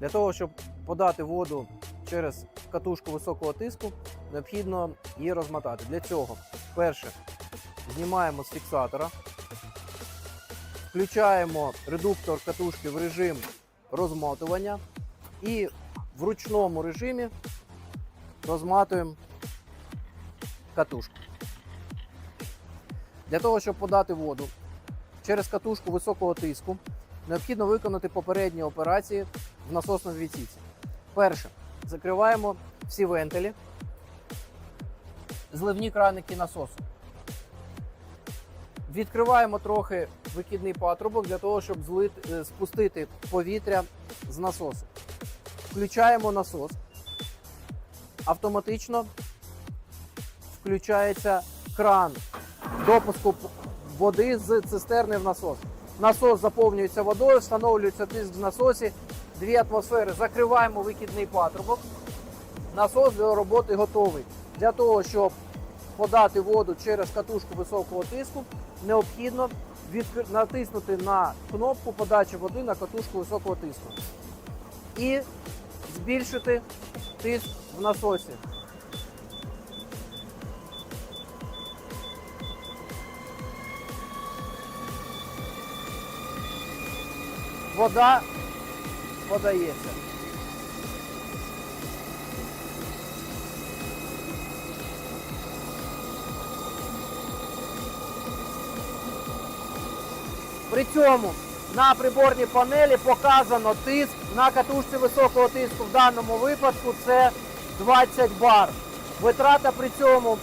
Для того, щоб подати воду через катушку високого тиску, необхідно її розмотати. Для цього, перше, знімаємо з фіксатора, включаємо редуктор катушки в режим розмотування і в ручному режимі розматуємо катушку. Для того, щоб подати воду через катушку високого тиску, необхідно виконати попередні операції в насосному відсіці. Перше, закриваємо всі вентилі, зливні краники насосу. Відкриваємо трохи викидний патрубок для того, щоб злити, е, спустити повітря з насосу. Включаємо насос. Автоматично включається кран допуску води з цистерни в насос. Насос заповнюється водою, встановлюється тиск в насосі, 2 атмосфери. Закриваємо викидний патрубок. Насос для роботи готовий. Для того, щоб подати воду через катушку високого тиску, необхідно натиснути на кнопку подачі води на катушку високого тиску і збільшити тиск в насосі. Вода подається. При цьому на приборній панелі показано тиск на катушці високого тиску. В даному випадку це 20 бар. Витрата при цьому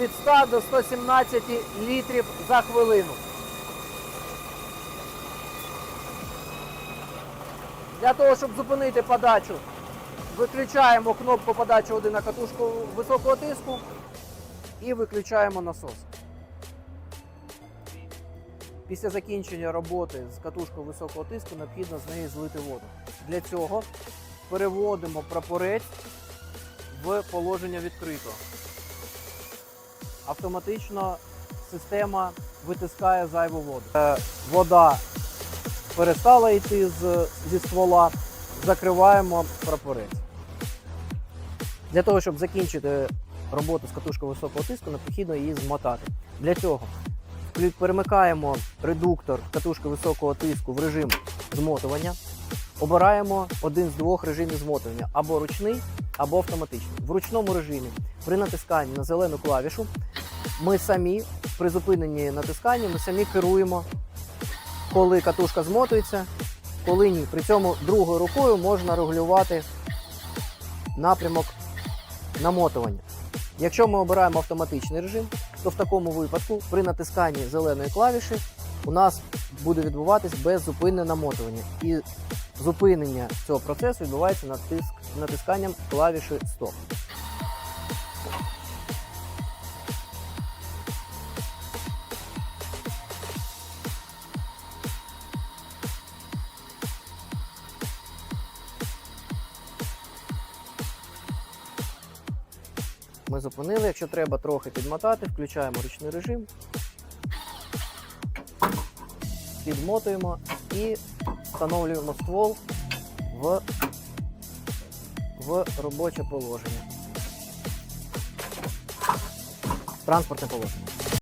від 100 до 117 літрів за хвилину. Для того, щоб зупинити подачу, виключаємо кнопку подачі води на катушку високого тиску і виключаємо насос. Після закінчення роботи з катушкою високого тиску необхідно з неї злити воду. Для цього переводимо прапорець в положення відкрито. Автоматично система витискає зайву воду. Е, Вода перестала йти з, зі ствола, закриваємо прапорець. Для того, щоб закінчити роботу з катушкою високого тиску, необхідно її змотати. Для цього перемикаємо редуктор катушки високого тиску в режим змотування. Обираємо один з двох режимів змотування або ручний, або автоматичний. В ручному режимі при натисканні на зелену клавішу ми самі при зупиненні натискання ми самі керуємо коли катушка змотується, коли ні. При цьому другою рукою можна регулювати напрямок намотування. Якщо ми обираємо автоматичний режим, то в такому випадку при натисканні зеленої клавіші у нас буде відбуватись беззупинне намотування. І зупинення цього процесу відбувається натиск, натисканням клавіші Стоп. Ми зупинили. Якщо треба трохи підмотати, включаємо ручний режим, підмотуємо і встановлюємо ствол в, в робоче положення. Транспортне положення.